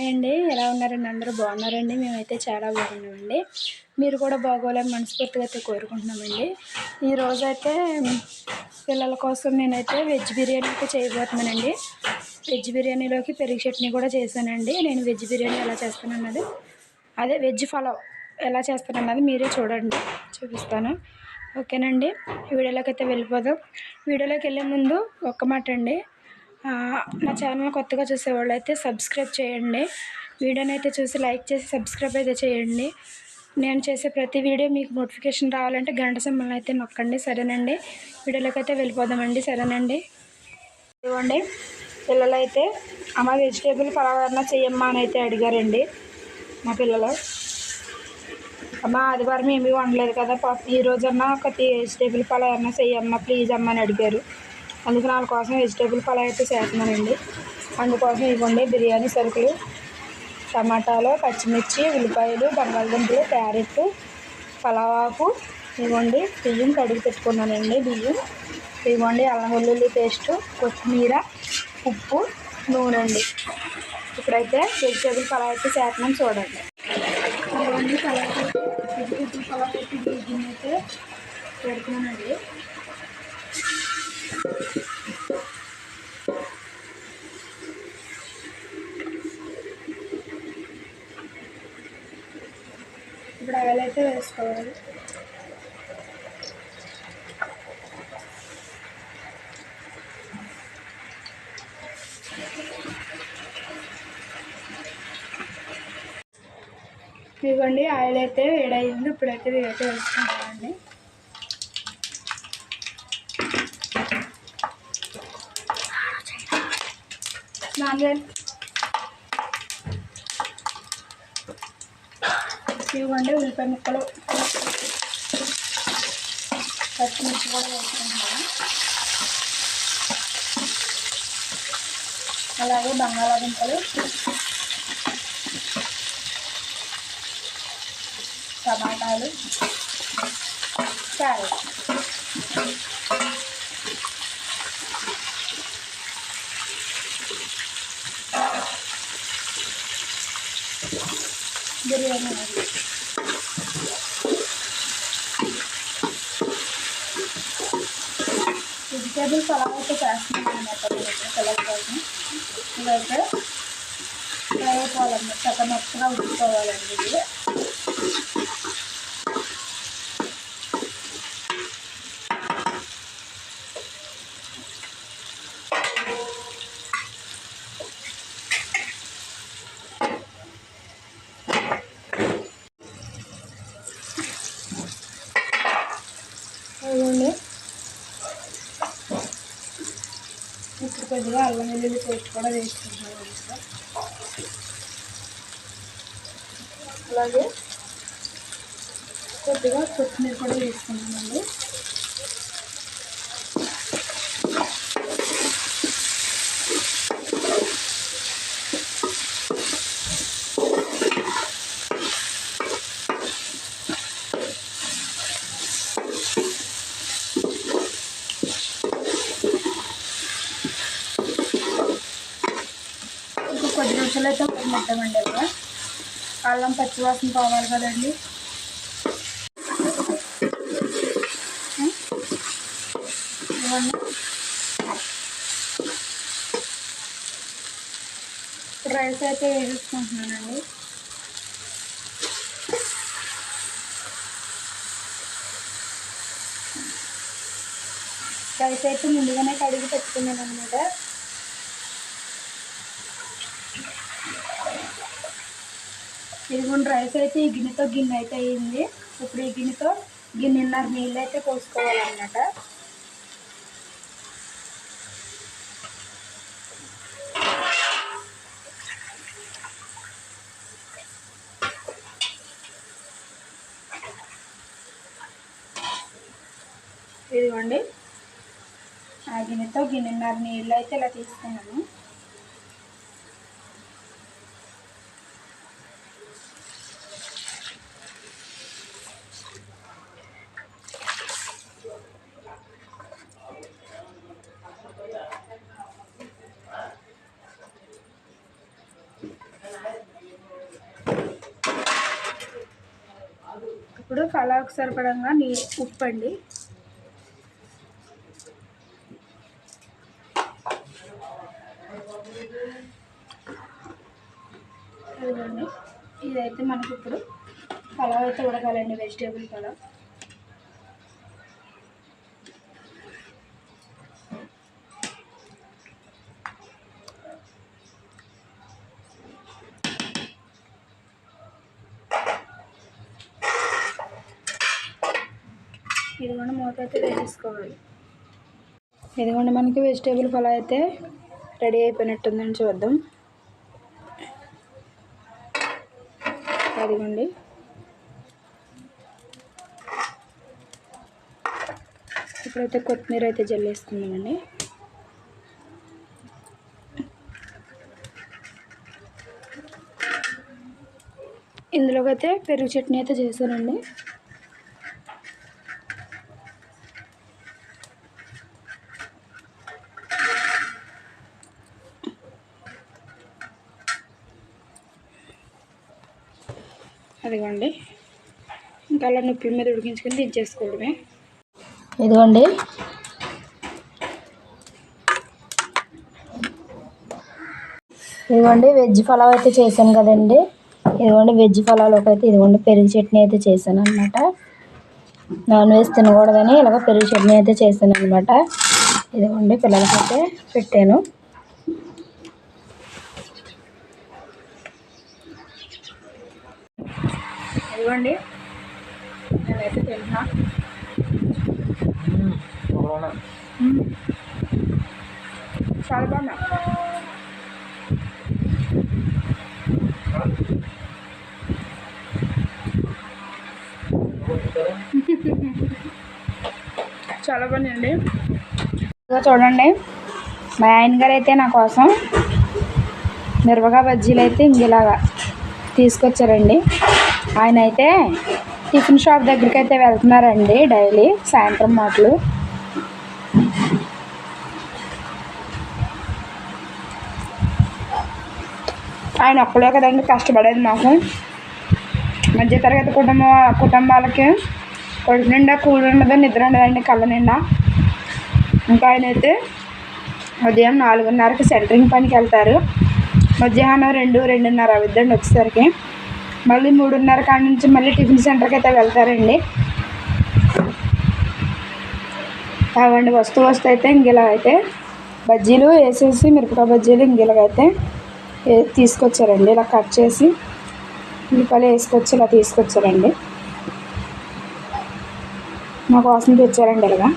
Hi అండి ఎలా ఉన్నారండి? అందరూ బాగున్నారండి? మేమైతే చాలా బాగున్నామండి. మీరు కూడా బాగోలేని మనస్ఫూర్తిగా అయితే కోరుకుంటున్నామండి. ఈరోజు అయితే పిల్లల కోసం నేనైతే వెజ్ బిర్యానీ అయితే చేయబోతున్నానండి. వెజ్ బిర్యానీలోకి పెరుగు చట్నీ కూడా చేశానండి. నేను వెజ్ బిర్యానీ ఎలా చేస్తానన్నది అదే వెజ్ పలావ్ ఎలా చేస్తానన్నది మీరే చూడండి. చూపిస్తాను. ఓకేనండి. వీడియోలోకి అయితే వెళ్ళిపోదాం. వీడియోలోకి వెళ్ళే ముందు ఒక్క మాట అండి. నా ఛానల్ కొత్తగా చూసేవాళ్ళు అయితే సబ్స్క్రైబ్ చేయండి. వీడియోని అయితే చూసి లైక్ చేసి సబ్స్క్రైబ్ అయితే చేయండి. నేను చేసే ప్రతి వీడియో మీకు నోటిఫికేషన్ రావాలంటే గంట సింబల్ని అయితే నొక్కండి. సరేనండి? వీడియోలోకి అయితే వెళ్ళిపోదామండి. సరేనండి? ఇవ్వండి పిల్లలు అయితే అమ్మ వెజిటేబుల్ పలావరణ చెయ్యమ్మా అని అయితే అడిగారండి మా పిల్లలు. అమ్మ ఆదివారం ఏమీ వండలేదు కదా ఈ రోజన్నా ఒక వెజిటేబుల్ పలావరణ చెయ్యమ్మా ప్లీజ్ అమ్మ అని అడిగారు. అందుకు వాళ్ళ కోసం వెజిటేబుల్ పలావ్ అయితే చేస్తున్నానండి. అందుకోసం ఇవ్వండి బిర్యానీ సరుకులు. టమాటాలు పచ్చిమిర్చి ఉల్లిపాయలు బంగాళదుంపలు క్యారెట్ పలావ్ ఆకు ఇవ్వండి. బియ్యం కడిగి పెట్టుకున్నానండి బియ్యం. ఇవ్వండి అల్లం వెల్లుల్లి పేస్టు కొత్తిమీర ఉప్పు నూనె అండి. ఇప్పుడైతే వెజిటేబుల్ పలావ్ అయితే చేస్తున్నాం చూడండి. ఇవ్వండి పలావ్ వెజిటేబుల్ పలావ్ అయితే పెడుతున్నానండి. ఇప్పుడు ఆయిల్ అయితే వేసుకోవాలి. ఇవ్వండి ఆయిల్ అయితే వేడయింది. ఇప్పుడైతే వేడి వేసుకుంటామండి నాలుగు ఇవ్వండి ఉల్లిపాయ ముక్కలు పచ్చిమిర్చి కూడా వేసుకుంటున్నాను అలాగే బంగాళాదుంపలు టమాటాలు క్యారెట్ బిర్యానీ ఆకు. వెజిటేబుల్ పలావ్ అయితే చేస్తున్నాను అనమాట పిల్లల కోసం ఇదైతే ఫ్రై అయిపోవాలన్నమాట చక్క మెత్తగా ఉడికిపోవాలండి ఇది కొద్దిగా అల్లం వెల్లుల్లి పేస్ట్ కూడా వేసుకుంటున్నాను అలాగే కొద్దిగా కొత్తిమీర కూడా వేసుకుంటున్నామండి ఇంకా కొద్ది నిమిషాలు అక్కడ అల్లం పచ్చివాసన పోవాలి కదండి. ఇవ్వండి రైస్ అయితే వేసుకుంటున్నానండి రైస్ అయితే ముందుగానే కడిగి పెట్టుకున్నాను అనమాట ఇదిగోండి రైస్ అయితే ఈ గిన్నెతో గిన్నె అయితే అయింది. ఇప్పుడు ఈ గిన్నెతో గిన్నెన్నర నీళ్ళు అయితే పోసుకోవాలన్నమాట. ఇదిగోండి ఆ గిన్నెతో గిన్నెన్నర నీళ్ళు అయితే ఇలా తీసుకున్నాను ఇప్పుడు పలావ్కి సరిపడంగా నీ ఉప్పండి. ఇదిగోండి. ఇదైతే మనకి ఇప్పుడు పలావ్ అయితే ఉడకాలండి వెజిటేబుల్ పలావ్. ఇదిగోండి మూత అయితే వేసేసుకోవాలి. ఇదిగోండి మనకి వెజిటేబుల్ పలా అయితే రెడీ అయిపోయినట్టుందని చూద్దాం. అదిగోండి ఇప్పుడైతే కొత్తిమీర అయితే జల్లేస్తున్నామండి ఇందులోకి అయితే పెరుగు చట్నీ అయితే చేశానండి. అదిగోండి. ఇంకా అలా నొప్పి మీద ఉడికించుకొని దించేసుకోవడమే. ఇదిగోండి. ఇదిగోండి వెజ్ పలావ్ అయితే చేశాను కదండి. ఇదిగోండి వెజ్ పలావ్లోకి అయితే ఇదిగోండి పెరుగు చట్నీ అయితే చేశాను అనమాట నాన్ వెజ్ తినకూడదని ఇలాగ పెరుగు చట్నీ అయితే చేశాను అనమాట ఇదిగోండి పిల్లలకైతే పెట్టాను. ఇదిగోండి నేనైతే తింటున్నా. చాలా బాగున్నా. చాలా బాగుందండి చూడండి. మా ఆయన గారు అయితే నా కోసం మిరపకాయ బజ్జీలు అయితే ఇంగిలాగా తీసుకొచ్చారండి. ఆయన అయితే టిఫిన్ షాప్ దగ్గరికి అయితే వెళ్తున్నారండి డైలీ సాయంత్రం మాటలు. ఆయన ఒక్కడే కదండి కష్టపడేది మాకు. మధ్యతరగతి కుటుంబ కుటుంబాలకి కొడుకు నిండా కూలి ఉండదు నిద్ర ఉండదండి కళ్ళ నిండా. ఇంకా ఆయన అయితే ఉదయం నాలుగున్నరకి సెంటరింగ్ పనికి వెళ్తారు. మధ్యాహ్నం రెండు రెండున్నర అవుద్దండి వచ్చేసరికి. మళ్ళీ మూడున్నర కాడ నుంచి మళ్ళీ టిఫిన్ సెంటర్కి అయితే వెళ్తారండి. అవండి వస్తూ వస్తూ అయితే ఇంగిలా అయితే బజ్జీలు వేసేసి మిరపకాయ బజ్జీలు ఇంగిలాగైతే తీసుకొచ్చారండి. ఇలా కట్ చేసి ఉల్లిపాయలు వేసుకొచ్చి ఇలా తీసుకొచ్చారండి. మా కోసం తెచ్చారండి ఇలాగా.